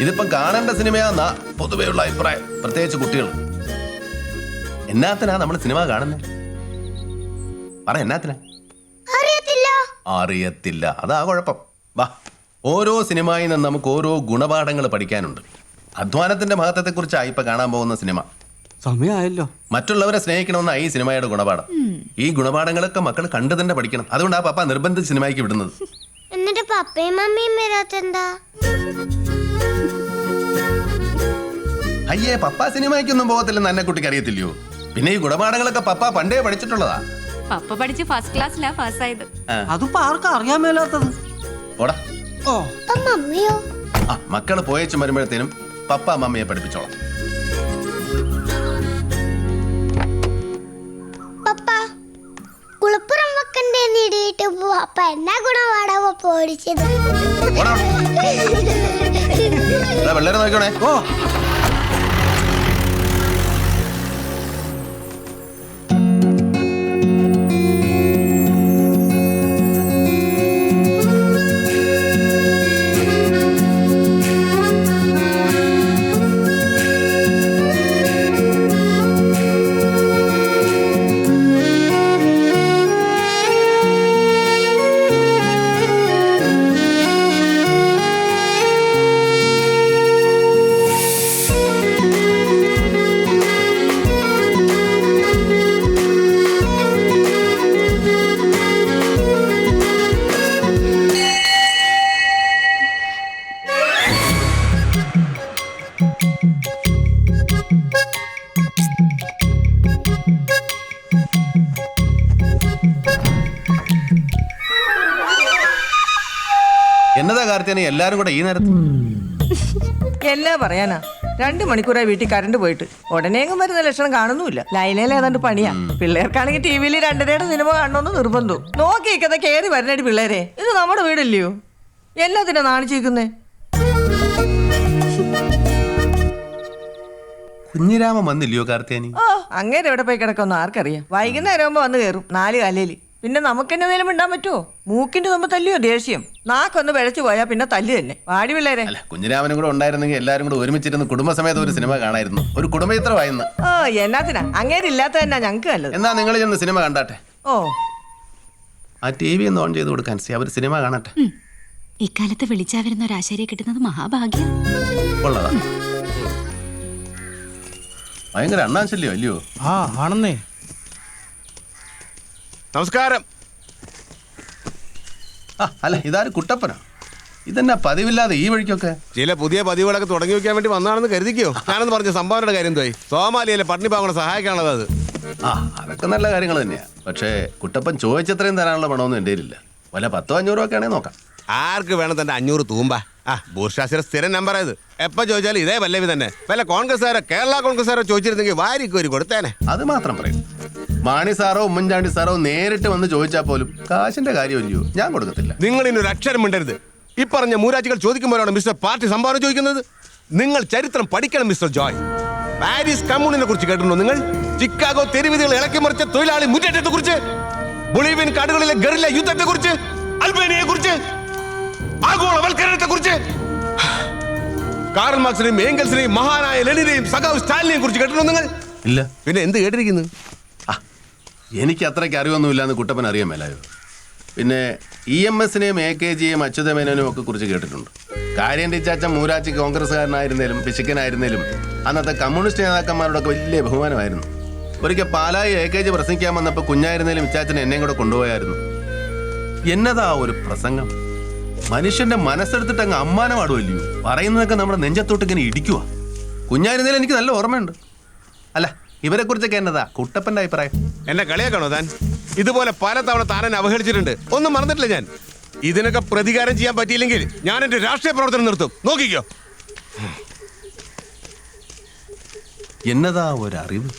ഇതിപ്പം കാണേണ്ട സിനിമയാന്നാ പൊതുവെയുള്ള അഭിപ്രായം. പ്രത്യേകിച്ച് കുട്ടികൾ. എന്നാത്തിനാ നമ്മൾ സിനിമ കാണുന്നത് പറ എന്നാത്തിനാ? അറിയത്തില്ല. അറിയത്തില്ല. അതാ കുഴപ്പം. വാ. ഓരോ സിനിമയിൽ നിന്ന് നമുക്ക് ഓരോ ഗുണപാഠങ്ങൾ പഠിക്കാനുണ്ട്. അധ്വാനത്തിന്റെ മഹത്വത്തെക്കുറിച്ചാണ് ഇപ്പൊ കാണാൻ പോകുന്ന സിനിമ. സമയമായല്ലോ മറ്റുള്ളവരെ സ്നേഹിക്കണമെന്ന ഈ സിനിമയുടെ ഗുണപാഠം. ഈ ഗുണപാഠങ്ങളൊക്കെ മക്കൾ കണ്ടു തന്നെ പഠിക്കണം. അതുകൊണ്ടാ പപ്പ നിർബന്ധിച്ച് സിനിമയ്ക്ക് വിടുന്നത്. എന്നിട്ട് പപ്പയും മമ്മിയും വരാത്തെന്താ? അയ്യേ പപ്പ സിനിമയ്ക്കൊന്നും പോകത്തില്ലെന്ന് എന്നെ കുട്ടിക്ക് അറിയത്തില്ലയോ? പിന്നെ ഈ ഗുണപാഠങ്ങളൊക്കെ പപ്പ പണ്ടേ പഠിച്ചിട്ടുള്ളതാ. പപ്പ പഠിച്ച് ഫസ്റ്റ് ക്ലാസ്സിലാ പാസ്സായത്. അതിപ്പോ ആർക്കും അറിയാൻ മേലാത്തത്? ഓടാ. ഓ. മമ്മിയോ ആ മക്കൾ പോയച്ചും വരുമ്പോഴത്തേനും പപ്പ മമ്മിയെ പഠിപ്പിച്ചോളാം. പപ്പ കുളപ്പുറം വെക്കണ്ടേ എന്നാ ഗുണപാടാ പപ്പ ഓടിച്ചത് ഓടാ. എടാ, പിള്ളേരെ നോക്കണേ ഓ. എന്നതാ കാർത്തിയാനി എല്ലാരും കൂടെ ഈ നേരത്ത് എന്നാ പറയാനാ? രണ്ടു മണിക്കൂറായി വീട്ടിൽ കറണ്ട് പോയിട്ട്. ഉടനെയെങ്കിലും വരുന്ന ലക്ഷണം കാണുന്നുമില്ല. ലൈലയിൽ ഏതാണ്ട് പണിയാ. പിള്ളേർക്കാണെങ്കിൽ ടി വിയിൽ രണ്ടരയുടെ സിനിമ കാണണമെന്ന് നിർബന്ധവും നോക്കിയിരിക്കാതെ കയറി വരണേടി പിള്ളേരെ. ഇത് നമ്മുടെ വീടല്ലയോ? എല്ലാത്തിനാ നാണിച്ചിരിക്കുന്നേ? കുഞ്ഞിരാമം വന്നില്ലയോ കാർത്തിയാനി ഓ അങ്ങേരെ എവിടെ പോയി കിടക്കുന്നു ആർക്കറിയാം. വൈകുന്നേരം ആകുമ്പോ വന്ന് കയറും നാല് കാലയിൽ പിന്നെ നമുക്ക് എന്നതേലും മിണ്ടാൻ പറ്റുമോ മൂക്കിന്റെ തുമ്പ് തല്ലിയോ ദേഷ്യം? നാക്കൊന്ന് പിഴച്ചു പോയാ പിന്നെ തല്ലു തന്നെ. വാടി പിള്ളേരെ. അല്ല കുഞ്ഞിരാമനും കൂടെ ഉണ്ടായിരുന്നെങ്കിൽ എല്ലാരും കൂടെ ഒരുമിച്ചിരുന്ന് കുടുംബസമയത്ത് ഒരു സിനിമ കാണായിരുന്നു. ഒരു കുടുംബചിത്രമായിരുന്നു. ഓ എന്നാത്തിനാ? അങ്ങേരില്ലാത്ത തന്നെ ഞങ്ങൾക്ക് നല്ലത്. എന്നാ നിങ്ങൾ ചെന്ന് സിനിമ കണ്ടാട്ടെ? ഓ. ആ ടി വി ഒന്ന് ഓൺ ചെയ്ത് കൊടുക്കാൻ സി അവർ സിനിമ കാണട്ടെ. ഇക്കാലത്ത് വിളിച്ചാ വരുന്ന ഒരു ആശാരിയെ കിട്ടുന്നത് മഹാഭാഗ്യം. ഉള്ളതാ ഭയങ്കര അണ്ണാശല്യോ അല്ലയോ? ആ ആണെന്നേ. നമസ്കാരം. ആ അല്ല ഇതാര് കുട്ടപ്പനാ? ഇതെന്നാ പതിവില്ലാതെ ഈ വഴിക്കൊക്കെ? ചില പുതിയ പതിവുകളൊക്കെ തുടങ്ങി വെക്കാൻ വേണ്ടി വന്നാണെന്ന് കരുതിക്കോ? ഞാനെന്ന് പറഞ്ഞ സംഭാവനയുടെ കാര്യം എന്തായി സോമാലിയയിലെ പട്ടിണി പാവങ്ങളെ സഹായിക്കാനുള്ളത് അത്. ആ അതൊക്കെ നല്ല കാര്യങ്ങൾ തന്നെയാ. പക്ഷേ കുട്ടപ്പൻ ചോദിച്ചത്രയും തരാനുള്ള പണമൊന്നും എന്റെ ഇല്ല വല്ല പത്തോ അഞ്ഞൂറോ ഒക്കെ ആണെങ്കിൽ നോക്കാം. ആർക്ക് വേണം തന്റെ അഞ്ഞൂറ് തൂമ്പ? ആ ബൂർഷാസിയുടെ സ്ഥിരം നമ്പർ ഇത്. എപ്പോ ചോദിച്ചാലും ഇതേ പല്ലവി തന്നെ. വല്ല കോൺഗ്രസ്സുകാരോ കേരള കോൺഗ്രസ്സുകാരോ ചോദിച്ചിരുന്നെങ്കിൽ വാരിക്കോരി കൊടുത്തേനെ. അത് മാത്രം പറയും. മാണി സാറോ ഉമ്മൻചാണ്ടി സാറോ നേരിട്ട് വന്ന് ചോദിച്ചാൽ പോലും കാശിന്റെ കാര്യമില്ലയോ? ഞാൻ കൊടുക്കത്തില്ല. നിങ്ങൾ ഇനി ഒരു അക്ഷരം മിണ്ടരുത്. ഈ പറഞ്ഞ മൂരാജികൾ ചോദിക്കുമ്പോഴാണ് മിസ്റ്റർ പാർട്ടി സംഭാവന ചോദിക്കുന്നത്. നിങ്ങൾ ചരിത്രം പഠിക്കണം മിസ്റ്റർ ജോയ്. പാരീസ് കമ്മ്യൂണിനെ കുറിച്ച് കേട്ടിട്ടുണ്ടോ നിങ്ങൾ? ചിക്കാഗോ തെരുവിധികൾ ഇളക്കി മറിച്ച തൊഴിലാളി മുന്നേറ്റത്തെ കുറിച്ച് ബൊളീവിയൻ കാടുകളിലെ ഗറില്ല യുദ്ധത്തെ കുറിച്ച് അൽബേനിയെ കുറിച്ച് ആഗോളവൽക്കരണത്തെ കുറിച്ച് കാറൽ മാർക്സിനെയും ഏംഗൽസിനെയും മഹാനായ ലെനിനെയും സഖാവ് സ്റ്റാലിനെയും കുറിച്ച് കേട്ടിട്ടുണ്ടോ നിങ്ങൾ? ഇല്ല. പിന്നെ എന്ത് കേട്ടിരിക്കുന്നു? എനിക്ക് അത്രയ്ക്ക് അറിവൊന്നുമില്ല എന്ന് കുട്ടപ്പൻ അറിയാൻ പിന്നെ ഇ എം എസിനെയും എ കെ ജിയെയും അച്യുതമേനോനും ഒക്കെ കുറിച്ച് കേട്ടിട്ടുണ്ട്. കാര്യം ടീച്ചാച്ച മൂരാച്ചി കോൺഗ്രസ്സുകാരനായിരുന്നേലും പിശുക്കനായിരുന്നേലും അന്നത്തെ കമ്മ്യൂണിസ്റ്റ് നേതാക്കന്മാരോടൊക്കെ വലിയ ബഹുമാനമായിരുന്നു. ഒരിക്കൽ പാലായി എ കെ ജി പ്രസംഗിക്കാൻ വന്നപ്പോൾ കുഞ്ഞായിരുന്നാലും ഇച്ചാച്ചൻ എന്നെയും കൂടെ കൊണ്ടുപോയായിരുന്നു. എന്നതാ ഒരു പ്രസംഗം? മനുഷ്യന്റെ മനസ്സെടുത്തിട്ട് അങ്ങ് അമ്മാനമാടുമല്ലയോ പറയുന്നതൊക്കെ നമ്മുടെ നെഞ്ചത്തോട്ട് ഇങ്ങനെ ഇടിക്കുക കുഞ്ഞായിരുന്നേലും എനിക്ക് നല്ല ഓർമ്മയുണ്ട്. അല്ല ഇവരെ കുറിച്ചൊക്കെ എന്നതാ? കുട്ടപ്പന്റെ അഭിപ്രായം. എന്നെ കളിയാക്കണോ താൻ? ഇതുപോലെ പല തവണ താൻ എന്നെ അവഹേളിച്ചിട്ടുണ്ട്. ഒന്നും മറന്നിട്ടില്ല ഞാൻ. ഇതിനൊക്കെ പ്രതികാരം ചെയ്യാൻ പറ്റിയില്ലെങ്കിൽ ഞാൻ എന്റെ രാഷ്ട്രീയ പ്രവർത്തനം നിർത്തും. നോക്കിക്കോ. എന്നതാ ഒരറിവ്?